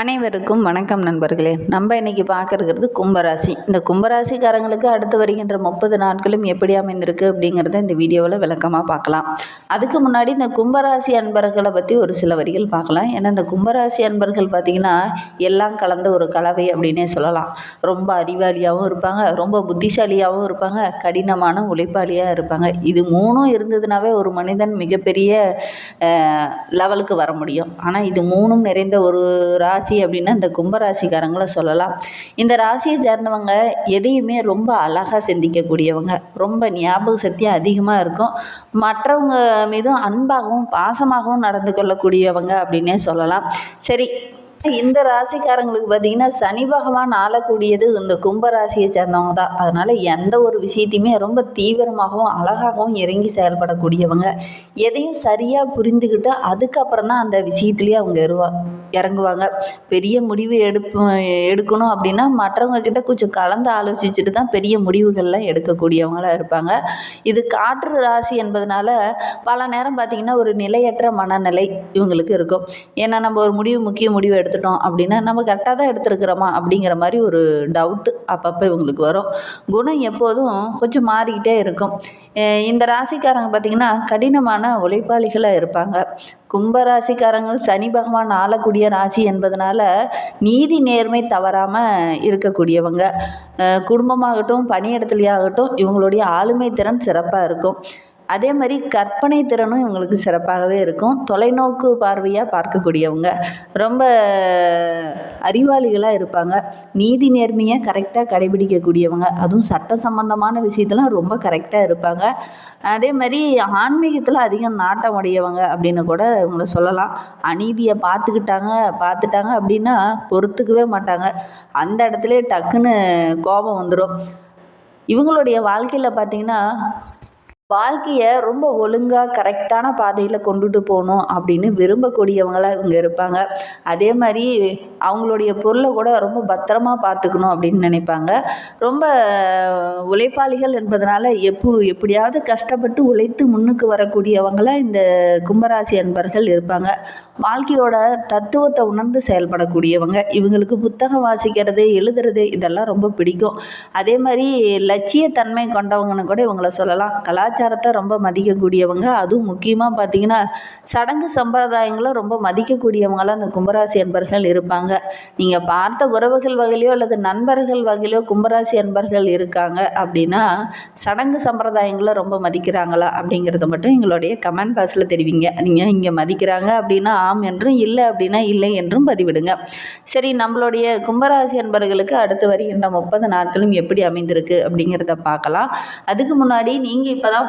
அனைவருக்கும் வணக்கம் நண்பர்களே. நம்ம இன்னைக்கு பார்க்கறது கும்பராசி. இந்த கும்பராசிக்காரங்களுக்கு அடுத்து வருகின்ற முப்பது நாட்களும் எப்படி அமைந்திருக்கு அப்படிங்கிறத இந்த வீடியோவில் விளக்கமாக பார்க்கலாம். அதுக்கு முன்னாடி இந்த கும்பராசி அன்பர்களை பற்றி ஒரு சில வரிகள் பார்க்கலாம். ஏன்னா இந்த கும்பராசி அன்பர்கள் பார்த்திங்கன்னா எல்லாம் கலந்த ஒரு கலவை அப்படின்னே சொல்லலாம். ரொம்ப அறிவாளியாகவும் இருப்பாங்க ரொம்ப புத்திசாலியாகவும் இருப்பாங்க கடினமான உழைப்பாளியாக இருப்பாங்க. இது மூணும் இருந்ததுனாவே ஒரு மனிதன் மிகப்பெரிய லெவலுக்கு வர முடியும். ஆனால் இது மூணும் நிறைந்த ஒரு ராசி ராசி அப்படின்னா இந்த கும்பராசிக்காரங்களை சொல்லலாம். இந்த ராசியை சேர்ந்தவங்க எதையுமே ரொம்ப அழகாக சிந்திக்கக்கூடியவங்க. ரொம்ப ஞாபக சக்தி அதிகமாக இருக்கும். மற்றவங்க மீதும் அன்பாகவும் பாசமாகவும் நடந்து கொள்ளக்கூடியவங்க அப்படின்னே சொல்லலாம். சரி இந்த ராசிக்காரங்களுக்கு பார்த்தீங்கன்னா சனி பகவான் ஆளக்கூடியது இந்த கும்ப ராசியை சேர்ந்தவங்க தான். அதனால் எந்த ஒரு விஷயத்தையுமே ரொம்ப தீவிரமாகவும் அழகாகவும் இறங்கி செயல்படக்கூடியவங்க. எதையும் சரியாக புரிந்துக்கிட்டு அதுக்கப்புறம் தான் அந்த விஷயத்துலேயே அவங்க இருவா இறங்குவாங்க. பெரிய முடிவு எடுப்பு எடுக்கணும் அப்படின்னா மற்றவங்க கிட்ட கொஞ்சம் கலந்து ஆலோசிச்சுட்டு தான் பெரிய முடிவுகள்லாம் எடுக்கக்கூடியவங்களாக இருப்பாங்க. இது காற்று ராசி என்பதனால பல நேரம் பார்த்திங்கன்னா ஒரு நிலையற்ற மனநிலை இவங்களுக்கு இருக்கும். ஏன்னா நம்ம ஒரு முடிவு முக்கிய முடிவு எடுத்துட்டோம் அப்படின்னா நம்ம கரெக்டாக தான் எடுத்துருக்கிறோமா அப்படிங்கிற மாதிரி ஒரு டவுட்டு அப்பப்போ இவங்களுக்கு வரும். குணம் எப்போதும் கொஞ்சம் மாறிக்கிட்டே இருக்கும். இந்த ராசிக்காரங்க பார்த்திங்கன்னா கடினமான உழைப்பாளிகளாக இருப்பாங்க. கும்பராசிக்காரங்கள் சனி பகவான் ஆளக்கூடிய ராசி என்பதனால நீதி நேர்மை தவறாமல் இருக்கக்கூடியவங்க. குடும்பமாகட்டும் பணியிடத்துலையாகட்டும் இவங்களுடைய ஆளுமை திறன் சிறப்பாக இருக்கும். அதே மாதிரி கற்பனை திறனும் இவங்களுக்கு சிறப்பாகவே இருக்கும். தொலைநோக்கு பார்வையாக பார்க்கக்கூடியவங்க. ரொம்ப அறிவாளிகளாக இருப்பாங்க. நீதி நேர்மையை கரெக்டாக கடைபிடிக்கக்கூடியவங்க. அதுவும் சட்ட சம்பந்தமான விஷயத்தெல்லாம் ரொம்ப கரெக்டாக இருப்பாங்க. அதே மாதிரி ஆன்மீகத்தில் அதிகம் நாட்டம் உடையவங்க அப்படின்னு கூட இவங்களை சொல்லலாம். அநீதியை பார்த்துக்கிட்டாங்க பார்த்துட்டாங்க அப்படின்னா பொறுத்துக்கவே மாட்டாங்க. அந்த இடத்துல டக்குன்னு கோபம் வந்துடும் இவங்களுடைய வாழ்க்கையில் பார்த்திங்கன்னா வாழ்க்கையை ரொம்ப ஒழுங்காக கரெக்டான பாதையில் கொண்டுட்டு போகணும் அப்படின்னு விரும்பக்கூடியவங்களாக இவங்க இருப்பாங்க. அதே மாதிரி அவங்களுடைய பொருளை கூட ரொம்ப பத்திரமா பார்த்துக்கணும் அப்படின்னு நினைப்பாங்க. ரொம்ப உழைப்பாளிகள் என்பதனால எப்போ எப்படியாவது கஷ்டப்பட்டு உழைத்து முன்னுக்கு வரக்கூடியவங்களாக இந்த கும்பராசி அன்பர்கள் இருப்பாங்க. வாழ்க்கையோட தத்துவத்தை உணர்ந்து செயல்படக்கூடியவங்க. இவங்களுக்கு புத்தகம் வாசிக்கிறது எழுதுறது இதெல்லாம் ரொம்ப பிடிக்கும். அதே மாதிரி லட்சியத்தன்மை கொண்டவங்கன்னு கூட இவங்களை சொல்லலாம். கலாச்சாரத்தை ரொம்ப மதிக்கக்கூடியவங்க. அதுவும் முக்கியமாக பார்த்தீங்கன்னா சடங்கு சம்பிரதாயங்களை ரொம்ப மதிக்கக்கூடியவங்களாம் அந்த கும்பராசி அன்பர்கள் இருப்பாங்க. நீங்கள் பார்த்த உறவுகள் வகையிலையோ அல்லது நண்பர்கள் வகையிலையோ கும்பராசி அன்பர்கள் இருக்காங்க அப்படின்னா சடங்கு சம்பிரதாயங்களை ரொம்ப மதிக்கிறாங்களா அப்படிங்கிறத மட்டும் எங்களுடைய கமெண்ட் பாக்ஸில் தெரிவிங்க. நீங்கள் இங்கே மதிக்கிறாங்க அப்படின்னா ஆம் என்றும் இல்லை அப்படின்னா இல்லை என்றும் பதிவிடுங்க. சரி நம்மளுடைய கும்பராசி அன்பர்களுக்கு அடுத்து வருகின்ற முப்பது நாட்களும் எப்படி அமைந்திருக்கு அப்படிங்கிறத பார்க்கலாம். அதுக்கு முன்னாடி நீங்கள் இப்போ தான்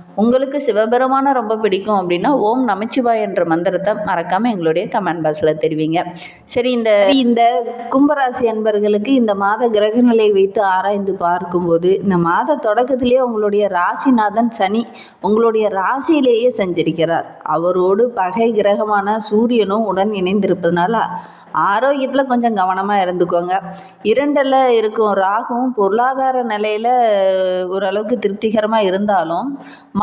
உங்களுக்கு சிவபெருமானை ரொம்ப பிடிக்கும் அப்படின்னா ஓம் நமச்சிவாய் என்ற மந்திரத்தை மறக்காமல் எங்களுடைய கமெண்ட் பாக்ஸில் தெரிவிங்க. சரி இந்த இந்த கும்பராசி அன்பர்களுக்கு இந்த மாத கிரக நிலை வைத்து ஆராய்ந்து பார்க்கும்போது இந்த மாத தொடக்கத்திலேயே உங்களுடைய ராசிநாதன் சனி உங்களுடைய ராசியிலேயே செஞ்சிருக்கிறார். அவரோடு பகை கிரகமான சூரியனும் உடன் இணைந்திருப்பதனால ஆரோக்கியத்தில் கொஞ்சம் கவனமாக இருந்துக்கோங்க. இரண்டில் இருக்கும் ராகும் பொருளாதார நிலையில் ஓரளவுக்கு திருப்திகரமாக இருந்தாலும்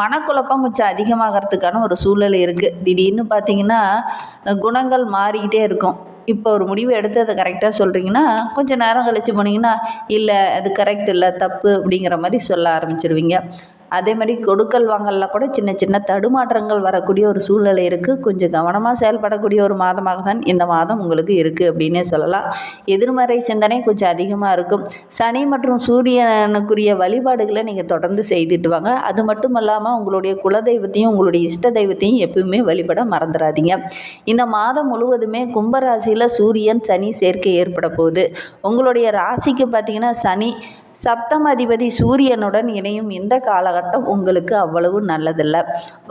மனக்குழப்பம் கொஞ்சம் அதிகமாகறதுக்கான ஒரு சூழ்நிலை இருக்குது திடீர்னு பார்த்தீங்கன்னா குணங்கள் மாறிக்கிட்டே இருக்கும். இப்போ ஒரு முடிவு எடுத்து அதை கரெக்டாக சொல்கிறீங்கன்னா கொஞ்சம் நேரம் கழித்து போனீங்கன்னா இல்லை அது கரெக்ட் இல்லை தப்பு அப்படிங்கிற மாதிரி சொல்ல ஆரம்பிச்சிருவீங்க. அதே மாதிரி கொடுக்கல் வாங்கல்ல கூட சின்ன சின்ன தடுமாற்றங்கள் வரக்கூடிய ஒரு சூழ்நிலை இருக்குது கொஞ்சம் கவனமாக செயல்படக்கூடிய ஒரு மாதமாக தான் இந்த மாதம் உங்களுக்கு இருக்குது அப்படின்னே சொல்லலாம். எதிர்மறை சிந்தனை கொஞ்சம் அதிகமாக இருக்கும். சனி மற்றும் சூரியனுக்குரிய வழிபாடுகளை நீங்கள் தொடர்ந்து செய்துட்டு வாங்க. அது மட்டும் இல்லாமல் உங்களுடைய குலதெய்வத்தையும் உங்களுடைய இஷ்ட தெய்வத்தையும் எப்பவுமே வழிபட மறந்துடாதீங்க இந்த மாதம் முழுவதுமே கும்பராசியில் சூரியன் சனி சேர்க்கை ஏற்பட போகுது. உங்களுடைய ராசிக்கு பார்த்தீங்கன்னா சனி சப்தம அதிபதி சூரியனுடன் இணையும் இந்த காலகட்டம் உங்களுக்கு அவ்வளவு நல்லதில்லை.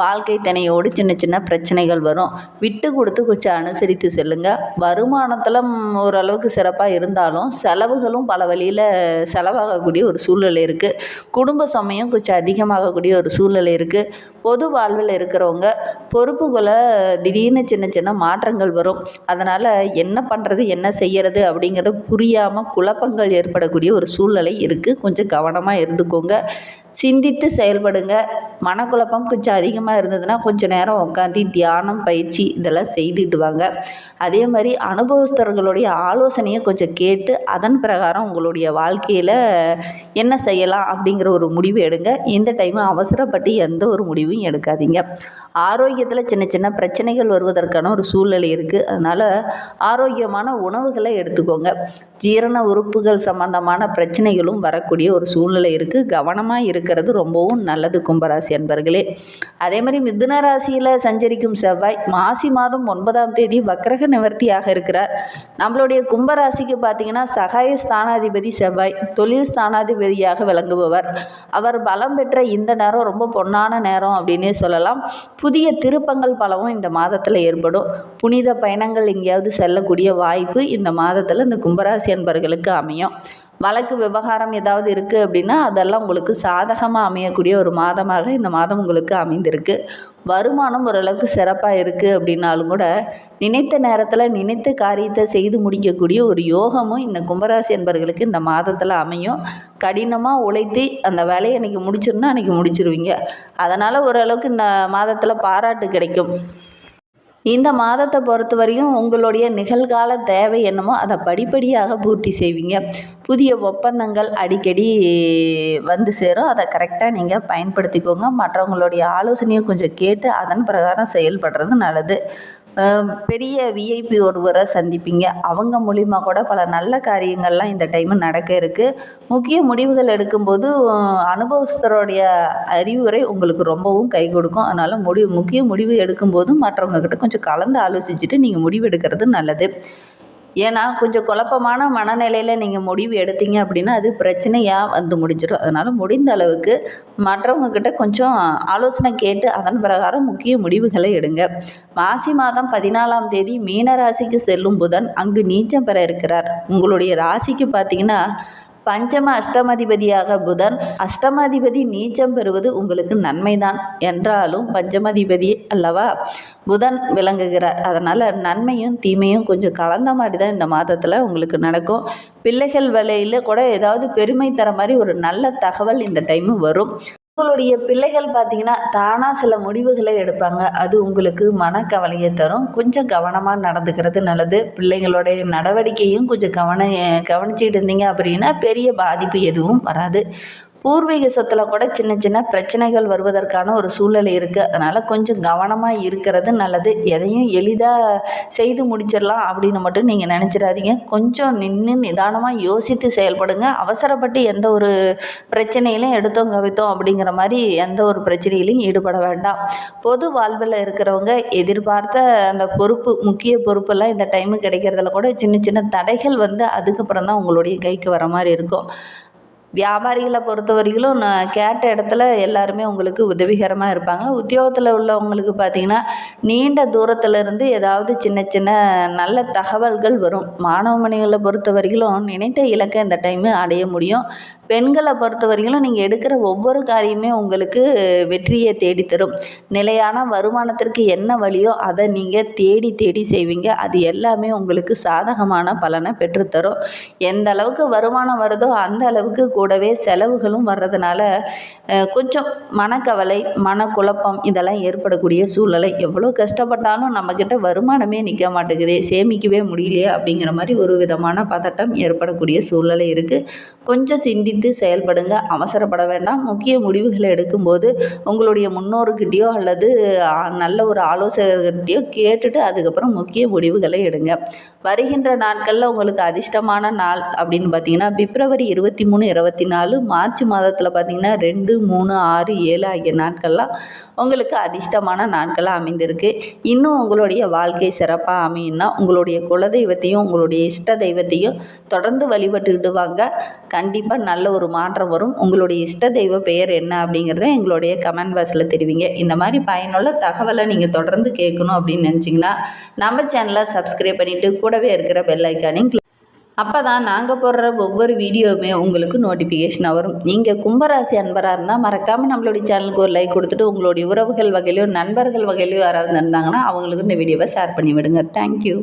வாழ்க்கை தனையோடு சின்ன சின்ன பிரச்சனைகள் வரும். விட்டு கொடுத்து கொஞ்சம் அனுசரித்து செல்லுங்க. வருமானத்தில் ஓரளவுக்கு சிறப்பாக இருந்தாலும் செலவுகளும் பல வழியில் செலவாகக்கூடிய ஒரு சூழ்நிலை இருக்குது குடும்ப சுமையும் கொஞ்சம் அதிகமாகக்கூடிய ஒரு சூழ்நிலை இருக்குது பொது வாழ்வில் இருக்கிறவங்க பொறுப்புகளை திடீர்னு சின்ன சின்ன மாற்றங்கள் வரும். அதனால் என்ன பண்ணுறது என்ன செய்கிறது அப்படிங்கிறது புரியாமல் குழப்பங்கள் ஏற்படக்கூடிய ஒரு சூழ்நிலை இருக்குது கொஞ்சம் கவனமாக இருந்துக்கோங்க. சிந்தித்து செயல்படுங்க. மனக்குழப்பம் கொஞ்சம் அதிகமாக இருந்ததுன்னா கொஞ்சம் நேரம் உட்காந்து தியானம் பயிற்சி இதெல்லாம் செய்துட்டு வாங்க. அதே மாதிரி அனுபவஸ்தர்களுடைய ஆலோசனையை கொஞ்சம் கேட்டு அதன் பிரகாரம் உங்களுடைய வாழ்க்கையில் என்ன செய்யலாம் அப்படிங்கிற ஒரு முடிவு எடுங்க. இந்த டைம் அவசரப்பட்டு எந்த ஒரு முடிவும் எடுக்காதீங்க. ஆரோக்கியத்தில் சின்ன சின்ன பிரச்சனைகள் வருவதற்கான ஒரு சூழ்நிலை இருக்குது அதனால் ஆரோக்கியமான உணவுகளை எடுத்துக்கோங்க. ஜீரண உறுப்புகள் சம்பந்தமான பிரச்சனைகளும் வரக்கூடிய ஒரு சூழ்நிலை இருக்குது கவனமாக இருக்கிறது. ரொம்பவும் நல்லது கும்பராசி அன்பர்களே. அதே மாதிரி மிதுன ராசியில் சஞ்சரிக்கும் செவ்வாய் மாசி மாதம் ஒன்பதாம் தேதி வக்ரக நிவர்த்தியாக இருக்கிறார். நம்மளுடைய கும்பராசிக்கு பார்த்தீங்கன்னா சகாய ஸ்தானாதிபதி செவ்வாய் தொழில் ஸ்தானாதிபதியாக விளங்குபவர். அவர் பலம் பெற்ற இந்த நேரம் ரொம்ப பொன்னான நேரம் அப்படின்னே சொல்லலாம். புதிய திருப்பங்கள் பலவும் இந்த மாதத்தில் ஏற்படும். புனித பயணங்கள் எங்கேயாவது செல்லக்கூடிய வாய்ப்பு இந்த மாதத்தில் இந்த கும்பராசி அன்பர்களுக்கு அமையும். வழக்கு விவகாரம் ஏதாவது இருக்குது அப்படின்னா அதெல்லாம் உங்களுக்கு சாதகமாக அமையக்கூடிய ஒரு மாதமாக இந்த மாதம் உங்களுக்கு அமைந்திருக்கு. வருமானம் ஓரளவுக்கு சிறப்பாக இருக்குது அப்படின்னாலும் கூட நினைத்த நேரத்தில் நினைத்த காரியத்தை செய்து முடிக்கக்கூடிய ஒரு யோகமும் இந்த கும்பராசி என்பர்களுக்கு இந்த மாதத்தில் அமையும். கடினமாக உழைத்து அந்த வேலையை அன்றைக்கி முடிச்சிருந்தா அன்றைக்கி முடிச்சிருவீங்க. அதனால் ஓரளவுக்கு இந்த மாதத்தில் பாராட்டு கிடைக்கும். இந்த மாதத்தை பொறுத்த வரையும் உங்களுடைய நிகழ்கால தேவை என்னமோ அதை படிப்படியாக பூர்த்தி செய்வீங்க. புதிய ஒப்பந்தங்கள் அடிக்கடி வந்து சேரும். அதை கரெக்டாக நீங்கள் பயன்படுத்திக்கோங்க. மற்றவங்களுடைய ஆலோசனையை கொஞ்சம் கேட்டு அதன் பிரகாரம் செயல்படுறது நல்லது. பெரிய விஐபி ஒருவரை சந்திப்பீங்க. அவங்க மூலிமா கூட பல நல்ல காரியங்கள்லாம் இந்த டைம் நடக்க இருக்குது முக்கிய முடிவுகள் எடுக்கும்போது அனுபவஸ்தருடைய அறிவுரை உங்களுக்கு ரொம்பவும் கை கொடுக்கும். அதனால் முடிவு முக்கிய முடிவு எடுக்கும்போதும் மற்றவங்க கிட்ட கொஞ்சம் கலந்து ஆலோசிச்சுட்டு நீங்கள் முடிவு எடுக்கிறது நல்லது. ஏன்னா கொஞ்சம் குழப்பமான மனநிலையில் நீங்கள் முடிவு எடுத்தீங்க அப்படின்னா அது பிரச்சனையாக வந்து முடிஞ்சிடும் அதனால் முடிந்த அளவுக்கு மற்றவங்கக்கிட்ட கொஞ்சம் ஆலோசனை கேட்டு அதன் பிரகாரம் முக்கிய முடிவுகளை எடுங்க. மாசி மாதம் பதினாலாம் தேதி மீன ராசிக்கு செல்லும் புதன் அங்கு நீச்சம் பெற இருக்கிறார். உங்களுடைய ராசிக்கு பார்த்தீங்கன்னா பஞ்சம அஷ்டமாதிபதியாக புதன் அஷ்டமாதிபதி நீச்சம் பெறுவது உங்களுக்கு நன்மைதான். என்றாலும் பஞ்சமாதிபதி அல்லவா? புதன் விளங்குகிறார். அதனால் நன்மையும் தீமையும் கொஞ்சம் கலந்த மாதிரி தான் இந்த மாதத்தில் உங்களுக்கு நடக்கும். பிள்ளைகள் வேலையில் கூட ஏதாவது பெருமை தர மாதிரி ஒரு நல்ல தகவல் இந்த டைமு வரும். உங்களுடைய பிள்ளைகள் பார்த்தீங்கன்னா தானாக சில முடிவுகளை எடுப்பாங்க. அது உங்களுக்கு மனக்கவலையை தரும். கொஞ்சம் கவனமாக நடந்துக்கிறது நல்லது. பிள்ளைங்களுடைய நடவடிக்கையும் கொஞ்சம் கவன கவனிச்சிக்கிட்டு இருந்தீங்க அப்படின்னா பெரிய பாதிப்பு எதுவும் வராது. பூர்வீக சொத்தில் கூட சின்ன சின்ன பிரச்சனைகள் வருவதற்கான ஒரு சூழ்நிலை இருக்குது அதனால் கொஞ்சம் கவனமாக இருக்கிறது நல்லது. எதையும் எளிதாக செய்து முடிச்சிடலாம் அப்படின்னு மட்டும் நீங்கள் நினச்சிடாதீங்க. கொஞ்சம் நின்று நிதானமாக யோசித்து செயல்படுங்க. அவசரப்பட்டு எந்த ஒரு பிரச்சனையிலும் எடுத்தோம் கவித்தோம் அப்படிங்கிற மாதிரி எந்த ஒரு பிரச்சனையிலையும் ஈடுபட வேண்டாம். பொது வாழ்வில் இருக்கிறவங்க எதிர்பார்த்த அந்த பொறுப்பு முக்கிய பொறுப்பெல்லாம் இந்த டைமு கிடைக்கிறதுல கூட சின்ன சின்ன தடைகள் வந்து அதுக்கப்புறம் தான் உங்களுடைய கைக்கு வர மாதிரி இருக்கும். வியாபாரிகளை பொறுத்த வரையிலும் நான் கேட்ட இடத்துல எல்லாருமே உங்களுக்கு உதவிகரமாக இருப்பாங்க. உத்தியோகத்தில் உள்ளவங்களுக்கு பார்த்தீங்கன்னா நீண்ட தூரத்துலேருந்து ஏதாவது சின்ன சின்ன நல்ல தகவல்கள் வரும். மாணவ மணிகளை பொறுத்த வரையிலும் நினைத்த இலக்கை இந்த டைமு அடைய முடியும். பெண்களை பொறுத்த வரையிலும் நீங்கள் எடுக்கிற ஒவ்வொரு காரியமே உங்களுக்கு வெற்றியை தேடித்தரும். நிலையான வருமானத்திற்கு என்ன வழியோ அதை நீங்கள் தேடி தேடி செய்வீங்க. அது எல்லாமே உங்களுக்கு சாதகமான பலனை பெற்றுத்தரும். எந்த அளவுக்கு வருமானம் வருதோ அந்த அளவுக்கு கூடவே செலவுகளும் வர்றதுனால கொஞ்சம் மனக்கவலை மனக்குழப்பம் இதெல்லாம் ஏற்படக்கூடிய சூழ்நிலை. எவ்வளோ கஷ்டப்பட்டாலும் நம்மக்கிட்ட வருமானமே நிற்க மாட்டேங்குதே சேமிக்கவே முடியலையே அப்படிங்கிற மாதிரி ஒரு விதமான பதட்டம் ஏற்படக்கூடிய சூழ்நிலை இருக்குது கொஞ்சம் சிந்தி சிந்தித்து செயல்படுங்க. அவசரப்பட வேண்டாம். முக்கிய முடிவுகளை எடுக்கும்போது உங்களுடைய முன்னோர்கிட்டயோ அல்லது நல்ல ஒரு ஆலோசகர்கிட்டயோ கேட்டுட்டு அதுக்கப்புறம் முக்கிய முடிவுகளை எடுங்க. வருகின்ற நாட்களில் உங்களுக்கு அதிர்ஷ்டமான நாள் அப்படின்னு பார்த்தீங்கன்னா பிப்ரவரி இருபத்தி மூணு இருபத்தி நாலு மார்ச் மாதத்தில் பார்த்தீங்கன்னா ரெண்டு மூணு ஆறு ஏழு ஆகிய நாட்கள்லாம் உங்களுக்கு அதிர்ஷ்டமான நாட்களாக அமைந்திருக்கு. இன்னும் உங்களுடைய வாழ்க்கை சிறப்பாக அமையும்னா உங்களுடைய குலதெய்வத்தையும் உங்களுடைய இஷ்ட தெய்வத்தையும் தொடர்ந்து வழிபட்டுக்கிட்டு வாங்க. கண்டிப்பாக நல்ல நல்ல ஒரு மாற்றம் வரும். உங்களுடைய இஷ்ட தெய்வ பெயர் என்ன அப்படிங்கிறத எங்களுடைய கமெண்ட் பாக்ஸில் தெரிவிங்க. இந்த மாதிரி பயனுள்ள தகவலை நீங்கள் தொடர்ந்து கேட்கணும் அப்படின்னு நினச்சிங்கன்னா நம்ம சேனலை சப்ஸ்கிரைப் பண்ணிவிட்டு கூடவே இருக்கிற பெல் ஐக்கானையும் அப்போ தான் நாங்கள் போடுற ஒவ்வொரு வீடியோவுமே உங்களுக்கு நோட்டிஃபிகேஷனாக வரும். நீங்கள் கும்பராசி அன்பராக இருந்தால் மறக்காமல் நம்மளுடைய சேனலுக்கு ஒரு லைக் கொடுத்துட்டு உங்களுடைய உறவுகள் வகையிலையோ நண்பர்கள் வகையிலையோ யாராவது இருந்தாங்கன்னா அவங்களுக்கு இந்த வீடியோவை ஷேர் பண்ணி விடுங்க தேங்க்யூ